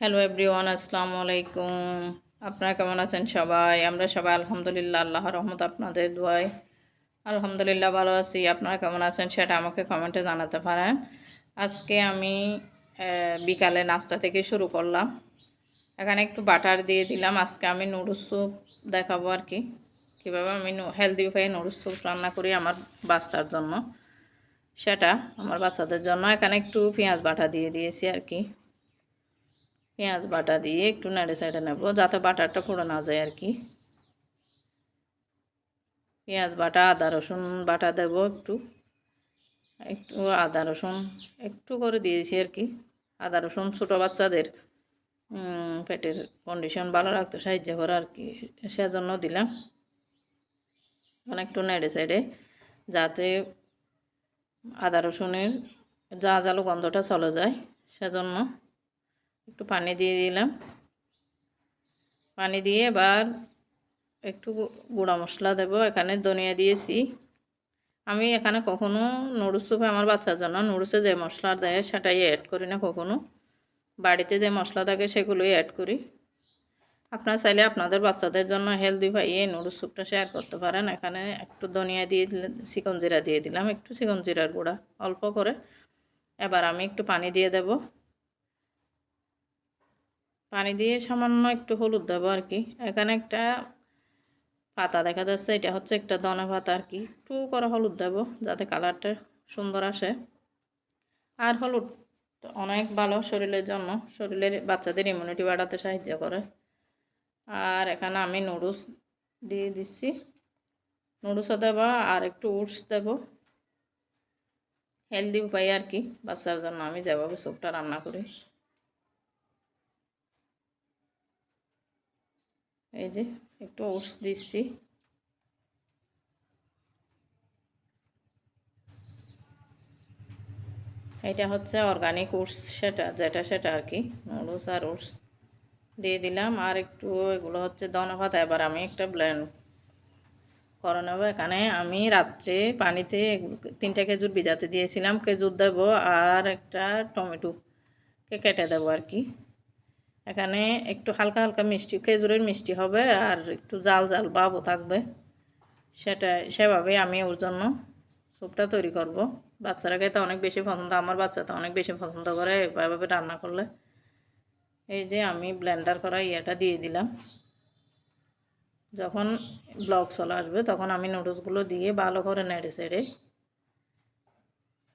Hello everyone আসসালামু আলাইকুম আপনারা কেমন আছেন সবাই আমরা সবাই আলহামদুলিল্লাহ আল্লাহ রহমত আপনাদের দোয়ায় আলহামদুলিল্লাহ ভালো আছি আপনারা কেমন আছেন সেটা আমাকে কমেন্টে জানাতে পারেন আজকে আমি বিকালে নাস্তা থেকে শুরু করলাম এখানে একটু বাটার দিয়ে দিলাম আজকে আমি নুডলস স্যুপ দেখাবো আর কি কীভাবে আমি হেলদি উপায়ে নুডলস স্যুপ রান্না করি আমার বাচ্চার জন্য সেটা আমার বাচ্চাদের জন্য এখানে একটু পেঁয়াজ বাটা দিয়ে দিয়েছি আর কি পেঁয়াজ বাটা দিয়ে একটু নেড়ে সাইডে নেব, যাতে বাটারটা পুড়ে না যায় আর কি। পেঁয়াজ বাটা, আদা রসুন বাটা দেব একটু। একটু আদা রসুন একটু করে দিয়েছি আর কি। আদা রসুন ছোটো বাচ্চাদের পেটের কন্ডিশন ভালো রাখতে সাহায্য করে আর কি, সেজন্য দিলাম। এখন একটু নেড়ে সাইডে যাতে আদা রসুনের যা জালো গন্ধটা চলে যায়, সেজন্য একটু পানি দিয়ে দিলাম। পানি দিয়ে এবার একটু গুঁড়া মশলা দেব। এখানে ধনিয়া দিয়েছি। আমি এখানে কখনো নুডলস স্যুপে আমার বাচ্চার জন্য নুডলসে যে মশলা দেয়, সেটাই অ্যাড করি না কখনো। বাড়িতে যে মশলা থাকে, সেগুলোই অ্যাড করি। আপনারা চাইলে আপনাদের বাচ্চাদের জন্য হেলদি ভাই এই নুডলস স্যুপটা শেয়ার করতে পারেন। এখানে একটু ধনিয়া দিয়ে দিলে, চিকন জিরা দিয়ে দিলাম, একটু চিকন জিরার গুঁড়া, অল্প করে। এবার আমি একটু পানি দিয়ে দেবো। পানি দিয়ে সামান্য একটু হলুদ দেবো আর কি। এখানে একটা পাতা দেখা যাচ্ছে, এটা হচ্ছে একটা দনে পাতা আর কি। টু করে হলুদ দেবো যাতে কালারটা সুন্দর আসে। আর হলুদ অনেক ভালো শরীরের জন্য, শরীরের বাচ্চাদের ইমিউনিটি বাড়াতে সাহায্য করে। আর এখানে আমি নুডলস দিয়ে দিচ্ছি। নুডলসও দেবো আর একটু উটস দেবো। হেলদি উপায় আর কি, বাচ্চার জন্য আমি যেভাবে স্যুপটা রান্না করি। এই যে একটু ওটস দিচ্ছি। এটা হচ্ছে অর্গানিক ওটস সেটা, যেটা সেটা আর কি, নুডলস আর ওটস দিয়ে দিলাম। আর একটু এগুলো হচ্ছে দনা পাতা এবার আমি একটা ব্ল্যান্ড করে নেব। এখানে আমি রাত্রে পানিতে তিনটা খেজুর ভিজাতে দিয়েছিলাম। খেজুর দেবো আর একটা টমেটোকে কেটে দেবো আর কি। এখানে একটু হালকা হালকা মিষ্টি, খেজুরের মিষ্টি হবে আর একটু জাল জাল ভাবও থাকবে। সেটা, সেভাবে আমি ওর জন্য স্যুপটা তৈরি করব। বাচ্চারা খেতে অনেক বেশি পছন্দ, আমার বাচ্চা তো অনেক বেশি পছন্দ করে এভাবে রান্না করলে। এই যে আমি ব্লেন্ডার করা ইয়েটা দিয়ে দিলাম। যখন ব্লক চলে আসবে তখন আমি নুডলসগুলো দিয়ে ভালো করে নেড়ে সেড়ে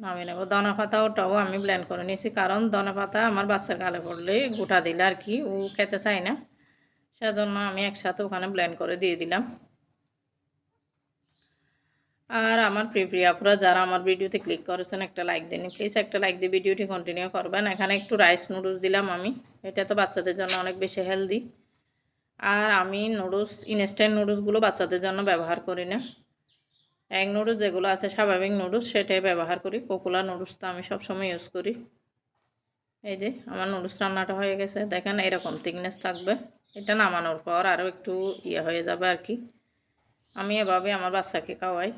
নামিয়ে নেব। দনা পাতা ওটাও আমি ব্লেন্ড করে নিয়েছি। কারণ দনা পাতা আমার বাচ্চার গালে পড়লে গোটা দিলে আর কি, ও খেতে চায় না। সেজন্য আমি একসাথে ওখানে ব্লেন্ড করে দিয়ে দিলাম। আর আমার প্রিয় প্রিয় যারা আমার ভিডিওতে ক্লিক করেছেন, একটা লাইক দিন। প্লিজ একটা লাইক দিয়ে ভিডিওটি কন্টিনিউ করবেন। এখানে একটু রাইস নুডলস দিলাম আমি। এটা তো বাচ্চাদের জন্য অনেক বেশি হেলদি আর আমি নুডলস ইনস্ট্যান্ট নুডলসগুলো বাচ্চাদের জন্য ব্যবহার করি না। এক নুডলস যেগুলো আছে, স্বাভাবিক নুডলস সেটাই ব্যবহার করি। পপুলার নুডলস তো আমি সবসময় ইউজ করি। এই যে, আমার নুডলস রান্নাটা হয়ে গেছে। দেখেন, এরকম থিকনেস থাকবে। এটা নামানোর পর আরও একটু ইয়ে হয়ে যাবে আর কি। আমি এভাবে আমার বাচ্চাকে খাওয়াই।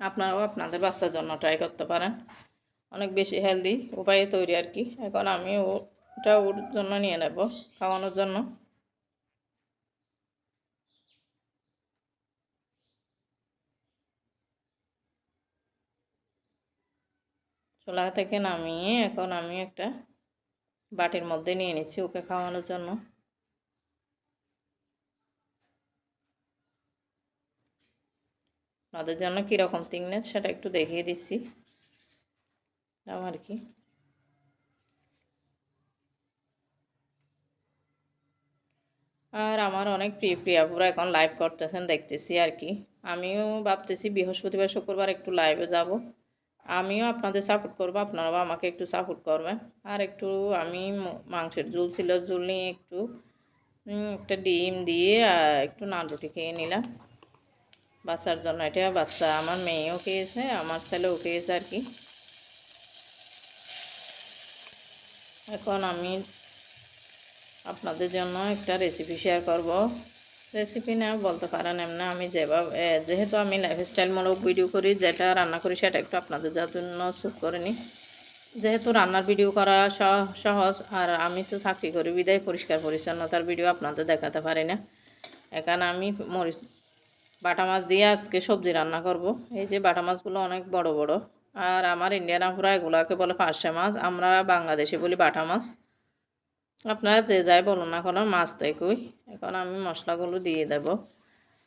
আপনারাও আপনাদের বাচ্চার জন্য ট্রাই করতে পারেন। অনেক বেশি হেলদি উপায়ে তৈরি আর কি। এখন আমি ওটা ওর জন্য নিয়ে নেব, খাওয়ানোর জন্য। চুলা থেকে নামিয়ে এখন আমি একটা বাটির মধ্যে নিয়ে নিচ্ছি ওকে খাওয়ানোর জন্য। আপনাদের জন্য কীরকম থিকনেস সেটা একটু দেখিয়ে দিচ্ছি। আর কি। আর আমার অনেক প্রিয় প্রিয়াপুরা এখন লাইভ করতেছেন, দেখতেছি আর কি। আমিও ভাবতেছি বৃহস্পতিবার, শুক্রবার একটু লাইভে যাব। আমিও আপনাদের সাপোর্ট করব, আপনারাও আমাকে একটু সাপোর্ট করবেন। আর একটু আমি মাংসের ঝুল ছিল, ঝুল নিয়ে একটু একটা ডিম দিয়ে একটু নান রুটি খেয়ে নিলাম। বাচ্চার জন্য এটা বাচ্চা আমার মেয়েও খেয়েছে, আমার ছেলেও খেয়েছে আর কি। এখন আমি আপনাদের জন্য একটা রেসিপি শেয়ার করব। রেসিপি না বলতে পারেন এমনি আমি যেভাবে যেহেতু আমি লাইফস্টাইলমূলক ভিডিও করি, যেটা রান্না করি সেটা একটু আপনাদের যার জন্য শ্যুট করে নিই যেহেতু রান্নার ভিডিও করা সহ- সহজ, আর আমি তো চাকরি করি, বিদায় পরিষ্কার পরিচ্ছন্নতার ভিডিও আপনাদের দেখাতে পারি না। এখানে আমি মরিচ, বাটা মাছ দিয়ে আজকে সবজি রান্না করব। এই যে বাটা মাছগুলো অনেক বড় বড়। আর আমার ইন্ডিয়ান আপুরা এগুলোকে বলে পার্শে মাছ, আমরা বাংলাদেশে বলি বাটা মাছ। আপনারা যে যাই বলুন না কোনো, মাছ একই। এখন আমি মশলাগুলো দিয়ে দেব।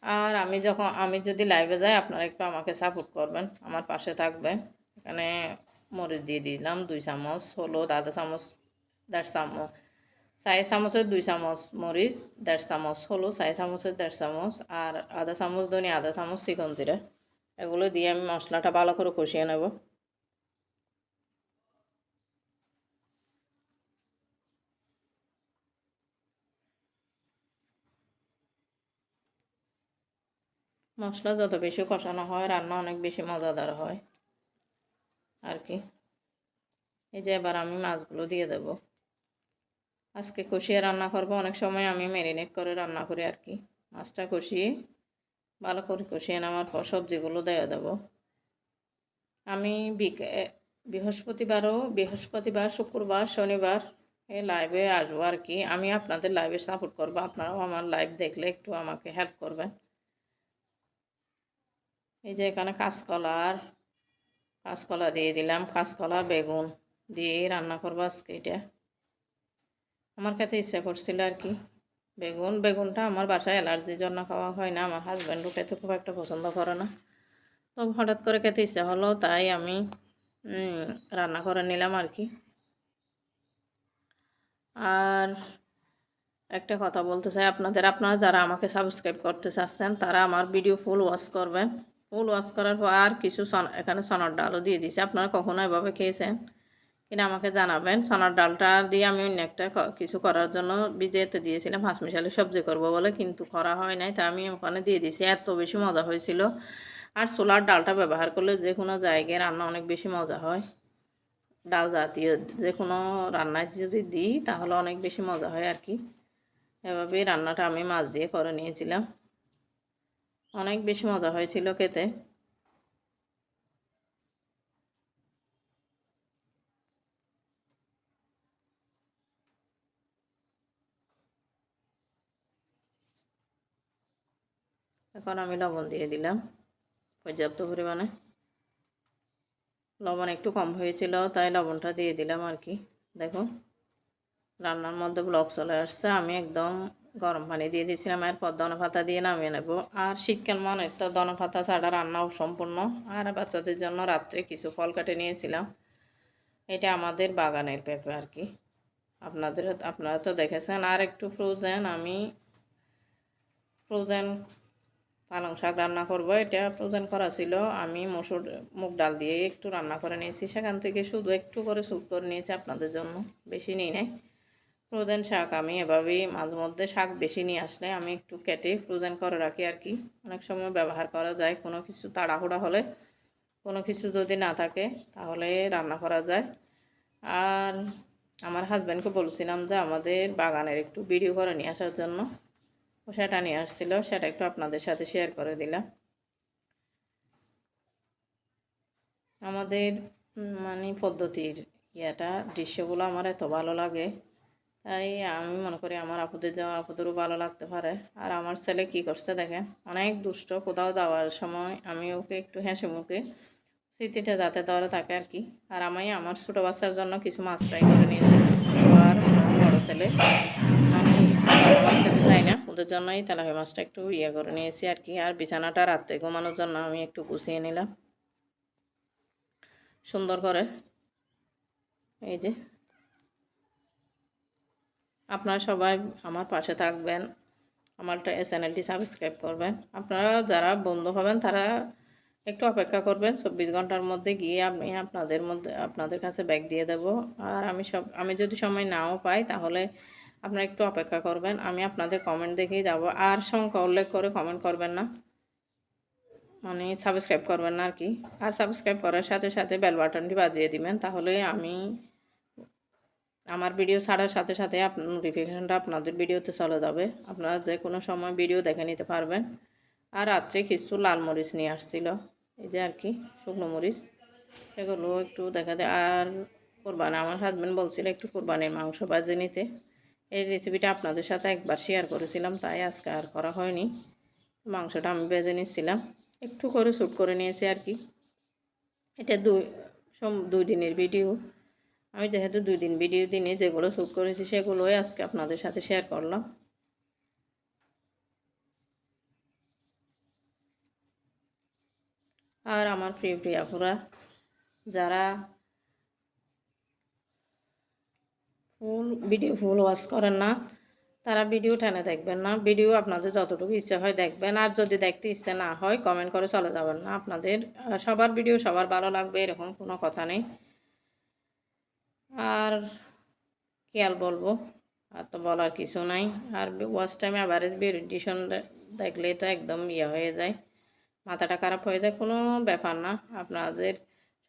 আর আমি যখন, আমি যদি লাইভে যাই, আপনারা একটু আমাকে সাপোর্ট করবেন। আমার পাশে থাকবেন। এখানে মরিচ দিয়ে দিলাম, দুই চামচ হলুদ, আধা চামচ, দেড় চামচ, চার চামচের দুই চামচ মরিচ, দেড় চামচ হলুদ, চার চামচের দেড় চামচ, আর আধা চামচ ধনিয়া, আধা চামচ চিকন জিরা। এগুলো দিয়ে আমি মশলাটা ভালো করে কষিয়ে নেব। মশলা যত বেশি কষানো হয়, রান্না অনেক বেশি মজাদার হয়। আর কি? এই যে এবার আমি মাছগুলো দিয়ে দেব। আজকে কষিয়ে রান্না করব, অনেক সময় আমি ম্যারিনেট করে রান্না করি আর কি। মাছটা কষিয়ে, ভালো করে কষিয়ে নেওয়ার পর সবজিগুলো দিয়ে দেব। আমি বৃহস্পতিবারও, বৃহস্পতিবার, শুক্রবার, শনিবার এই লাইভে আসব আর কি। আমি আপনাদের লাইভে সাপোর্ট করব, আপনারাও আমার লাইভ দেখলে একটু আমাকে হেল্প করবেন। এই যে এখানে কাঁচকলার, কাঁচকলা দিয়ে দিলাম, কাঁচকলা, বেগুন দিয়ে রান্না করব আজকে এটা। আমার খেতে ইচ্ছা করছিল আর কি। বেগুন, বেগুনটা আমার বাসায় অ্যালার্জির জন্য খাওয়া হয় না, আমার হাজব্যান্ডও খেতে খুব একটা পছন্দ করে না। তো হঠাৎ করে খেতে ইচ্ছা হলো, তাই আমি রান্না করে নিলাম আর কি। আর একটা কথা বলতে চাই আপনাদের, আপনারা যারা আমাকে সাবস্ক্রাইব করতে চাচ্ছেন, তারা আমার ভিডিও ফুল ওয়াচ করবেন। ফুল ওয়াশ করার পর আর কিছু সন এখানে সনার ডালও দিয়ে দিয়েছি। আপনারা কখনো এভাবে খেয়েছেন? কিনা আমাকে জানাবেন। সনার ডালটা দিয়ে আমি অন্য একটা কিছু করার জন্য ভিজেতে দিয়েছিলাম। হাঁস মিশালে সবজি করব বলে কিন্তু করা হয় নাই তা আমি ওখানে দিয়ে দিয়েছি। এত বেশি মজা হয়েছিল। আর সোলার ডালটা ব্যবহার করলে যে কোনো জায়গায় রান্না অনেক বেশি মজা হয়। ডাল জাতীয় যে কোনো রান্নায় যদি দিই, তাহলে অনেক বেশি মজা হয় আর কি। এভাবেই রান্নাটা আমি মাছ দিয়ে করে নিয়েছিলাম। অনেক বেশি মজা হয়েছিল খেতে। এখন আমি লবণ দিয়ে দিলাম পর্যাপ্ত পরিমাণে। লবণ একটু কম হয়েছিল, তাই লবণটা দিয়ে দিলাম আর কি। দেখো, রান্নার মধ্যে ব্লক চলে আসছে, আমি একদম গরম পানি দিয়ে দিয়েছিলাম এরপর দনা পাতা দিয়ে নামিয়ে নেব। আর শীতকাল মানে তো দনা পাতা ছাড়া রান্নাও সম্পূর্ণ আর বাচ্চাদের জন্য রাত্রে কিছু ফল কাটে নিয়েছিলাম। এটা আমাদের বাগানের পেঁপে আর কি। আপনাদের, আপনারা তো দেখেছেন। আর একটু ফ্রোজেন, আমি ফ্রোজেন পালং শাক রান্না করব। এটা ফ্রোজেন করা ছিল। আমি মসুর, মুগ ডাল দিয়ে একটু রান্না করে নিয়েছি। সেখান থেকে শুধু একটু করে স্যুপ করে নিয়েছি আপনাদের জন্য। বেশি নিই নাই। ফ্রোজেন শাক আমি এভাবেই মাঝে মধ্যে শাক বেশি নিয়ে আসলে আমি একটু কেটে ফ্রোজেন করে রাখি আর কি। অনেক সময় ব্যবহার করা যায়, কোনো কিছু তাড়াহুড়া হলে কোনো কিছু যদি না থাকে তাহলে রান্না করা যায়। আর আমার হাজব্যান্ডকে বলছিলাম যে আমাদের বাগানের একটু ভিডিও করে নিয়ে আসার জন্য। ও সেটা নিয়ে আসছিল, সেটা একটু আপনাদের সাথে শেয়ার করে দিলাম। আমাদের মানে পদ্ধতির ইয়েটা, দৃশ্যগুলো আমার এত ভালো লাগে। তাই আমি মনে করি আমার আপুদের যাওয়া আপুদেরও ভালো লাগতে পারে। আর আমার ছেলে কি করছে দেখেন? অনেক দুষ্ট, কোথাও যাওয়ার সময় আমি ওকে একটু হেসে মুখে স্মৃতিটা যাতে ধরে থাকে আর কি। আর আমি আমার ছোটো বাচ্চার জন্য কিছু মাছ ফ্রাই করে নিয়েছি। আর বড়ো ছেলে, আমি খেতে চাই না। ওদের জন্যই তেলাপি মাছটা একটু ইয়ে করে নিয়েছি আর কি। আর বিছানাটা রাত্রে ঘুমানোর জন্য আমি একটু গুছিয়ে নিলাম। সুন্দর করে। এই যে আপনারা সবাই আমার পাশে থাকবেন আমার চ্যানেলটি সাবস্ক্রাইব করবেন। আপনারা যারা বন্ধু হবেন, তারা একটু অপেক্ষা করবেন। চব্বিশ ঘণ্টার মধ্যে গিয়ে আমি আপনাদের মধ্যে, আপনাদের কাছে ব্যাগ দিয়ে দেব। আর আমি সব, আমি যদি সময় নাও পাই, তাহলে আপনারা একটু অপেক্ষা করবেন। আমি আপনাদের কমেন্ট দেখেই যাব। আর সংখ্যা উল্লেখ করে কমেন্ট করবেন না। মানে সাবস্ক্রাইব করবেন না আর কি। আর সাবস্ক্রাইব করার সাথে সাথে বেল বাটনটি বাজিয়ে দিবেন। তাহলে আমি আমার ভিডিও ছাড়ার সাথে সাথে আপনার নোটিফিকেশানটা আপনাদের ভিডিওতে চলে যাবে। আপনারা যে কোনো সময় ভিডিও দেখে নিতে পারবেন। আর রাত্রে কিছু লাল মরিচ নিয়ে আসছিল। এই যে আর কি, শুকনো মরিচ। সেগুলো একটু দেখা যায়। আর কোরবানি, আমার হাজব্যান্ড বলছিল একটু কোরবানির মাংস বাজে নিতে। এই রেসিপিটা আপনাদের সাথে একবার শেয়ার করেছিলাম, তাই আজকে আর করা হয়নি। মাংসটা আমি বেজে নিচ্ছিলাম। একটু করে শ্যুট করে নিয়েছি আর কি। এটা দুই দুই দিনের ভিডিও আমি যেহেতু দুই দিন ভিডিও দিনে যেগুলো শ্যুট করেছি সেগুলোই আজকে আপনাদের সাথে শেয়ার করলাম। আর আমার প্রিয় প্রিয়াপুরা যারা ফুল ভিডিও ফুল ওয়াচ করেন না, তারা ভিডিও টেনে দেখবেন না। ভিডিও আপনাদের যতটুকু ইচ্ছা হয় দেখবেন, আর যদি দেখতে ইচ্ছে না হয় কমেন্ট করে চলে যাবেন না। আপনাদের সবার ভিডিও সবার ভালো লাগবে, এরকম কোনো কথা নেই। আর কি আর বলব? আর তো বলার কিছু নাই। আর ওয়াচ টাইম অ্যাভারেজ এডিশন দেখলে তো একদম ইয়ে হয়ে যায়। মাথাটা খারাপ হয়ে যায়, কোনো ব্যাপার না। আপনাদের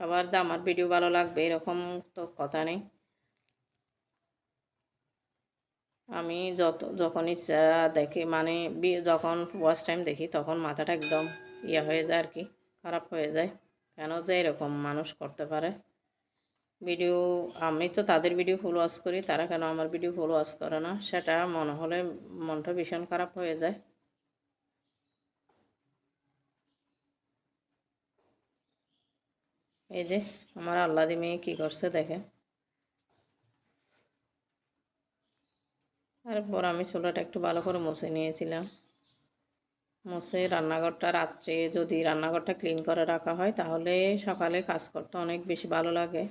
সবার যে আমার ভিডিও ভালো লাগবে, এরকম তো কথা নেই। আমি যত, যখন ইচ্ছা দেখি মানে যখন ওয়াচ টাইম দেখি, তখন মাথাটা একদম ইয়ে হয়ে যায় আর কি, খারাপ হয়ে যায়। কেন যে এরকম মানুষ করতে পারে? ভিডিও, আমি তো তাদের ভিডিও ফুল ওয়াচ করি, তারা কেন আমার ভিডিও ফুল ওয়াচ করে না? সেটা মনে হলে মনটা ভীষণ খারাপ হয়ে যায়। এই যে, আমার আল্লাদি মেয়ে কী করছে দেখে তারপর আমি চুলাটা একটু ভালো করে মুছে নিয়েছিলাম। মুছে রান্নাঘরটা রাত্রে যদি রান্নাঘরটা ক্লিন করে রাখা হয়, তাহলে সকালে কাজ করতে অনেক বেশি ভালো লাগে।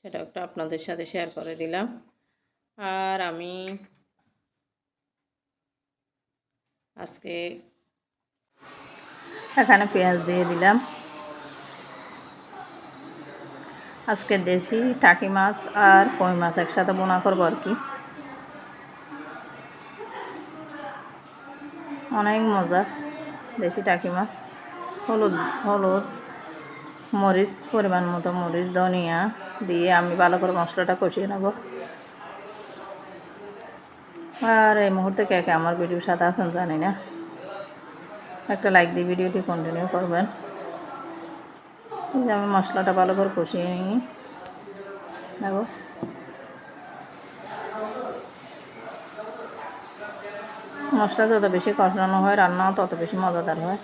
সেটা একটু আপনাদের সাথে শেয়ার করে দিলাম। আর আমি আজকে এখানে পেঁয়াজ দিয়ে দিলাম। আজকে দেশি টাকি মাছ আর কই মাছ একসাথে বোনা করব আর কি। অনেক মজা, দেশি টাকি মাছ, হলুদ হলুদ। মরিচ, পরিমাণ মতো মরিচ, ধনিয়া দিয়ে আমি ভালো করে মশলাটা কষিয়ে নেব। আর এই মুহূর্তে কে কে আমার ভিডিওর সাথে আছেন জানি না। একটা লাইক দিয়ে ভিডিওটি কন্টিনিউ করবেন। আমি মশলাটা ভালো করে কষিয়ে নিই। নেব। মশলা যত বেশি কষানো হয়, রান্নাও তত বেশি মজাদার হয়।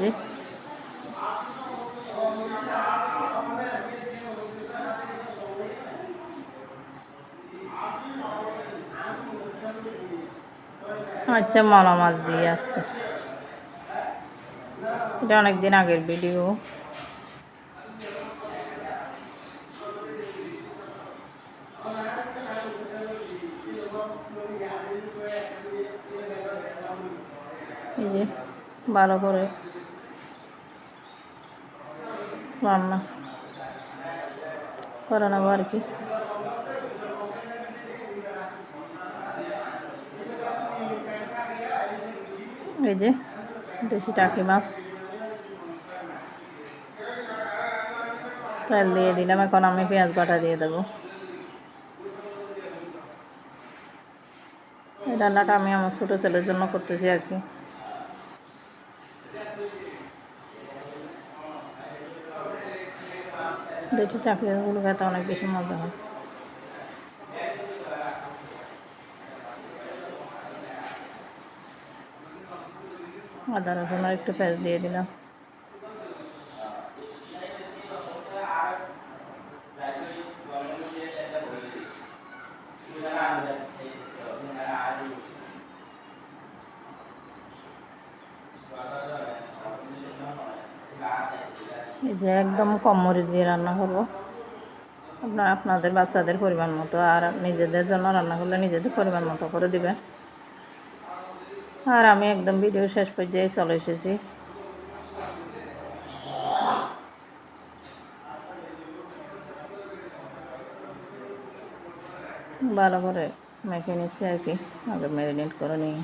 যে। আচ্ছা মলা মাছ দিয়ে আজকে। এটা অনেক দিন আগের ভিডিও এই যে। ভালো করে রান্না করে নেব আর কি। এই যে দেশি টাকি মাছ। তেল দিয়ে দিলাম, এখন আমি পেঁয়াজ বাটা দিয়ে দেবো। এই রান্নাটা আমি আমার ছোটো ছেলের জন্য করতেছি আর কি। দেশি চাকরিগুলো খেতে অনেক বেশি মজা হয়। আদা রসুন আর একটু পেঁয়াজ দিয়ে দিলাম। এই যে একদম কম মরিচ দিয়ে রান্না করব আপনার আপনাদের বাচ্চাদের পরিমাণ মতো আর নিজেদের জন্য রান্না করলে নিজেদের পরিমাণ মতো করে দিবেন। আর আমি একদম ভিডিও শেষ পর্যায়ে চলে এসেছি। ভালো করে মেখে নিচ্ছি আর কি, আগে ম্যারিনেট করে নিই।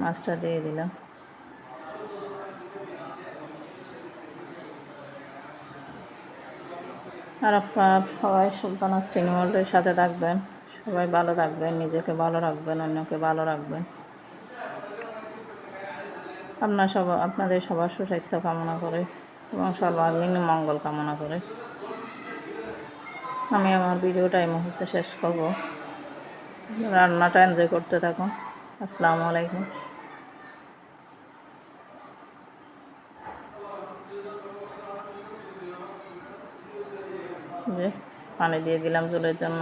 মাছটা দিয়ে দিলাম। আর আপনারা সবাই সুলতানা স্টিনিওয়ার্ল্ডের সাথে থাকবেন। সবাই ভালো থাকবেন, নিজেকে ভালো রাখবেন, অন্যকে ভালো রাখবেন। আপনার সব, আপনাদের সবার সুস্বাস্থ্য কামনা করে এবং সর্বাঙ্গীন মঙ্গল কামনা করে। আমি আমার ভিডিওটা এই মুহূর্তে শেষ করব। রান্নাটা এনজয় করতে থাকুন। আসসালামু আলাইকুম। যে পানি দিয়ে দিলাম জলের জন্য।